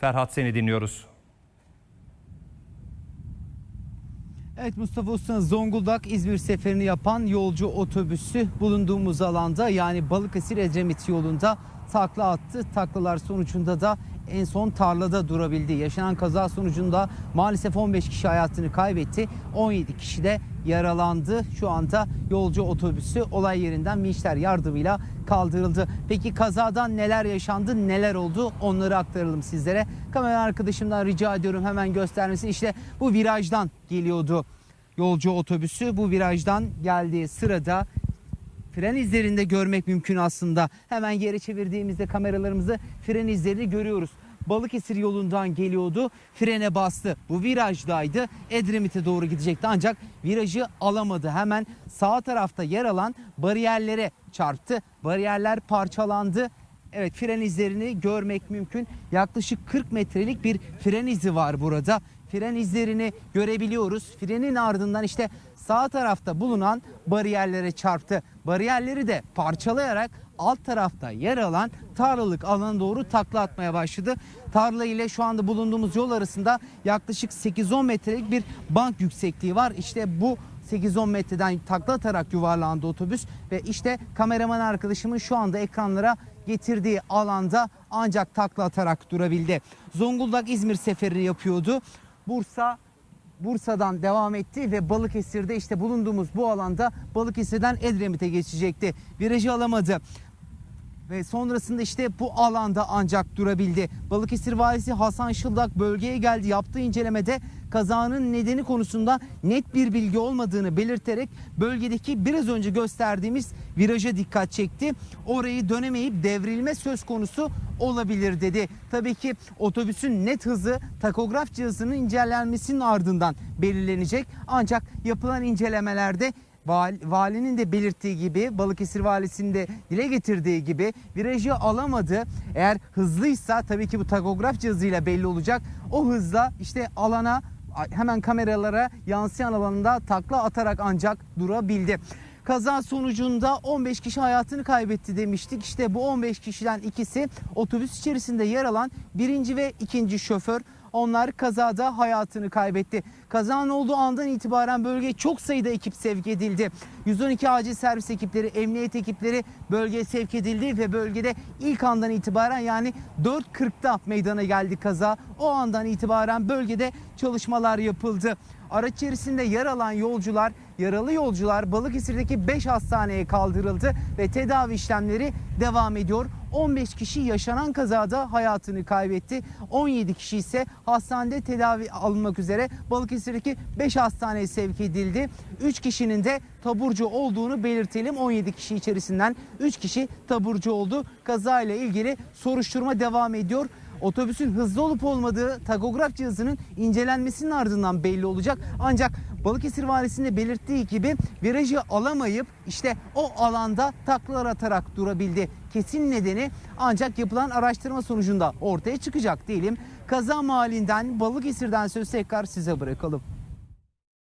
Ferhat seni dinliyoruz. Evet Mustafa Usta'nın Zonguldak İzmir seferini yapan yolcu otobüsü bulunduğumuz alanda yani Balıkesir Edremit yolunda takla attı. Taklalar sonucunda da en son tarlada durabildi. Yaşanan kaza sonucunda maalesef 15 kişi hayatını kaybetti. 17 kişi de yaralandı. Şu anda yolcu otobüsü olay yerinden vinçler yardımıyla kaldırıldı. Peki kazadan neler yaşandı, neler oldu onları aktaralım sizlere. Kamera arkadaşımdan rica ediyorum hemen göstermesini. İşte bu virajdan geliyordu yolcu otobüsü. Bu virajdan geldiği sırada fren izlerinde görmek mümkün aslında. Hemen geri çevirdiğimizde kameralarımızı fren izlerini görüyoruz. Balıkesir yolundan geliyordu. Frene bastı. Bu virajdaydı. Edremit'e doğru gidecekti ancak virajı alamadı. Hemen sağ tarafta yer alan bariyerlere çarptı. Bariyerler parçalandı. Evet fren izlerini görmek mümkün. Yaklaşık 40 metrelik bir fren izi var burada. Fren izlerini görebiliyoruz. Frenin ardından işte sağ tarafta bulunan bariyerlere çarptı. Bariyerleri de parçalayarak alt tarafta yer alan tarlalık alana doğru takla atmaya başladı. Tarla ile şu anda bulunduğumuz yol arasında yaklaşık 8-10 metrelik bir bank yüksekliği var. İşte bu 8-10 metreden takla atarak yuvarlandı otobüs ve işte kameraman arkadaşımın şu anda ekranlara getirdiği alanda ancak takla atarak durabildi. Zonguldak İzmir seferini yapıyordu. Bursa Bursa'dan devam etti ve Balıkesir'de işte bulunduğumuz bu alanda Balıkesir'den Edremit'e geçecekti. Virajı alamadı ve sonrasında işte bu alanda ancak durabildi. Balıkesir valisi Hasan Şıldak bölgeye geldi. Yaptığı incelemede kazanın nedeni konusunda net bir bilgi olmadığını belirterek bölgedeki biraz önce gösterdiğimiz viraja dikkat çekti. Orayı dönemeyip devrilme söz konusu olabilir dedi. Tabii ki otobüsün net hızı takograf cihazının incelenmesinin ardından belirlenecek. Ancak yapılan incelemelerde Val- valinin de belirttiği gibi Balıkesir valisinin de dile getirdiği gibi virajı alamadı. Eğer hızlıysa tabii ki bu takograf cihazıyla belli olacak. O hızla işte alana hemen kameralara yansıyan alanında takla atarak ancak durabildi. Kaza sonucunda 15 kişi hayatını kaybetti demiştik. İşte bu 15 kişiden ikisi otobüs içerisinde yer alan birinci ve ikinci şoför. Onlar kazada hayatını kaybetti. Kazanın olduğu andan itibaren bölgeye çok sayıda ekip sevk edildi. 112 acil servis ekipleri, emniyet ekipleri bölgeye sevk edildi ve bölgede ilk andan itibaren yani 4.40'da meydana geldi kaza. O andan itibaren bölgede çalışmalar yapıldı. Araç içerisinde yer alan yolcular, yaralı yolcular Balıkesir'deki 5 hastaneye kaldırıldı ve tedavi işlemleri devam ediyor. 15 kişi yaşanan kazada hayatını kaybetti. 17 kişi ise hastanede tedavi alınmak üzere Balıkesir'deki 5 hastaneye sevk edildi. 3 kişinin de taburcu olduğunu belirtelim. 17 kişi içerisinden 3 kişi taburcu oldu. Kaza ile ilgili soruşturma devam ediyor. Otobüsün hızlı olup olmadığı takograf cihazının incelenmesinin ardından belli olacak. Ancak Balıkesir valisinin de belirttiği gibi virajı alamayıp işte o alanda taklalar atarak durabildi. Kesin nedeni ancak yapılan araştırma sonucunda ortaya çıkacak diyelim. Kaza mahallinden Balıkesir'den söz tekrar size bırakalım.